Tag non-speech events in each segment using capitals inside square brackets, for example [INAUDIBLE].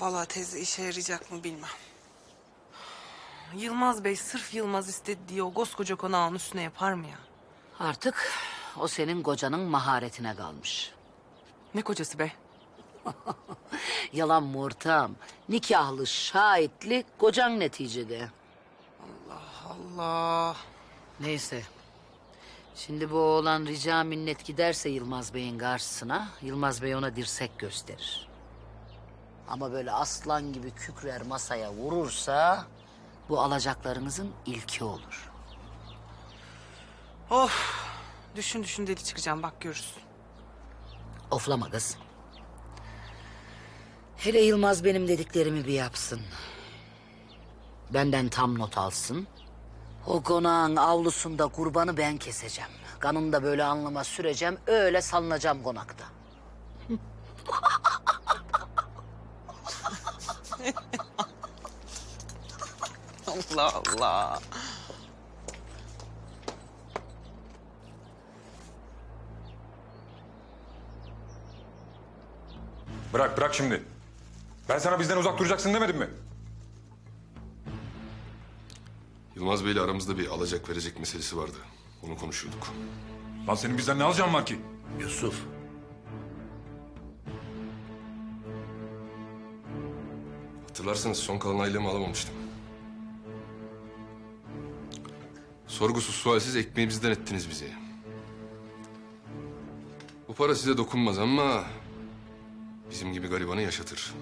Vallahi teyze işe yarayacak mı bilmem. Yılmaz Bey sırf Yılmaz istedi diye o koskoca konağın üstüne yapar mı ya? Artık o senin kocanın maharetine kalmış. Ne kocası be? [LAUGHS] Yalan mı ortağım? Nikahlı, şahitli kocan neticede. Allah. Neyse. Şimdi bu oğlan rica minnet giderse Yılmaz Bey'in karşısına, Yılmaz Bey ona dirsek gösterir. Ama böyle aslan gibi kükrer masaya vurursa bu alacaklarınızın ilki olur. Of. Düşün düşün dedi çıkacağım bak görürsün. Oflama kız. Hele Yılmaz benim dediklerimi bir yapsın. Benden tam not alsın. O konağın avlusunda kurbanı ben keseceğim. Kanını da böyle anlama süreceğim. Öyle salınacağım konakta. [LAUGHS] Allah Allah. Bırak bırak şimdi. Ben sana bizden uzak duracaksın demedim mi? Yılmaz Bey'le aramızda bir alacak verecek meselesi vardı. Onu konuşuyorduk. Lan senin bizden ne alacağın var ki? Yusuf, Hatırlarsanız son kalan aylığımı alamamıştım. Sorgusuz sualsiz ekmeğimizden ettiniz bizi. Bu para size dokunmaz ama... ...bizim gibi garibanı yaşatır.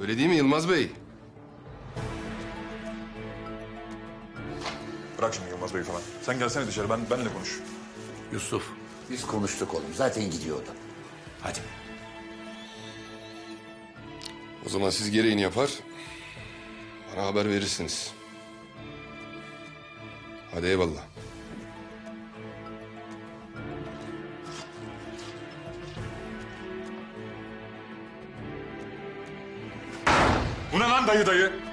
Öyle değil mi Yılmaz Bey? Bırak şimdi Yılmaz Bey falan. Sen gelsene dışarı ben benle konuş. Yusuf. Biz konuştuk oğlum. Zaten gidiyordu. Hadi. O zaman siz gereğini yapar... ...bana haber verirsiniz. Hadi eyvallah. Bu ne lan dayı dayı?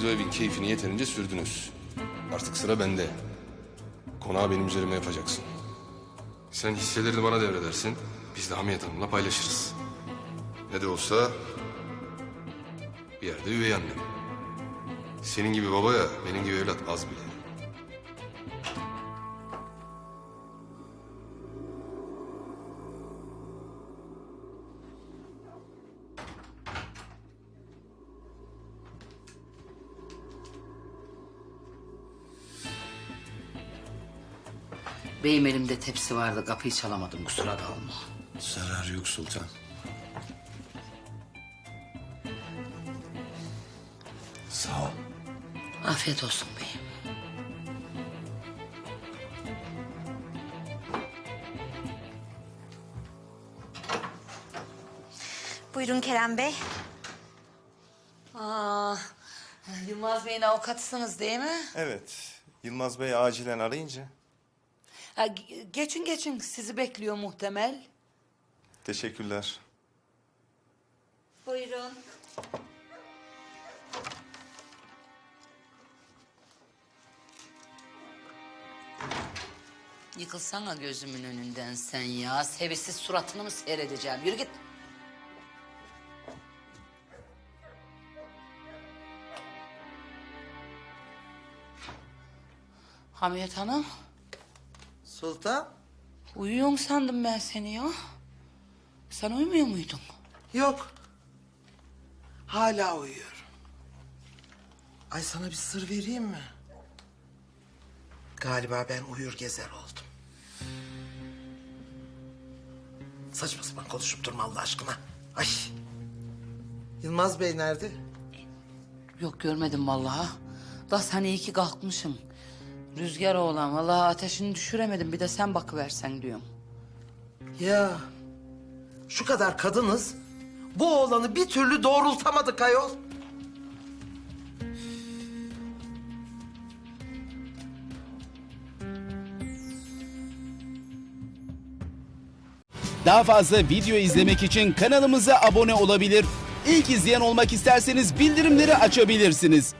Siz o evin keyfini yeterince sürdünüz. Artık sıra bende. Konağı benim üzerime yapacaksın. Sen hisselerini bana devredersin. Biz de Hamiyet Hanım'la paylaşırız. Ne de olsa bir yerde üvey annem. Senin gibi babaya benim gibi evlat az bile. Beyim elimde tepsi vardı. Kapıyı çalamadım. Kusura kalma. Zarar yok sultan. Sağ ol. Afiyet olsun beyim. Buyurun Kerem Bey. Aa, Yılmaz Bey'in avukatısınız değil mi? Evet. Yılmaz Bey acilen arayınca. Ha, ge- geçin geçin. Sizi bekliyor muhtemel. Teşekkürler. Buyurun. Yıkılsana gözümün önünden sen ya. Sevesiz suratını mı seyredeceğim? Yürü git. Hamiyet Hanım, Sultan? uyuyorsun sandım ben seni ya. Sen uyumuyor muydun? Yok. Hala uyuyorum. Ay sana bir sır vereyim mi? Galiba ben uyur gezer oldum. Saçma sapan konuşup durma Allah aşkına. Ay. Yılmaz Bey nerede? Yok görmedim vallahi. Da sen iyi ki kalkmışsın. Rüzgar oğlan vallahi ateşini düşüremedim. Bir de sen bakıversen diyorum. Ya. Şu kadar kadınız. Bu oğlanı bir türlü doğrultamadık ayol. Daha fazla video izlemek için kanalımıza abone olabilir. İlk izleyen olmak isterseniz bildirimleri açabilirsiniz.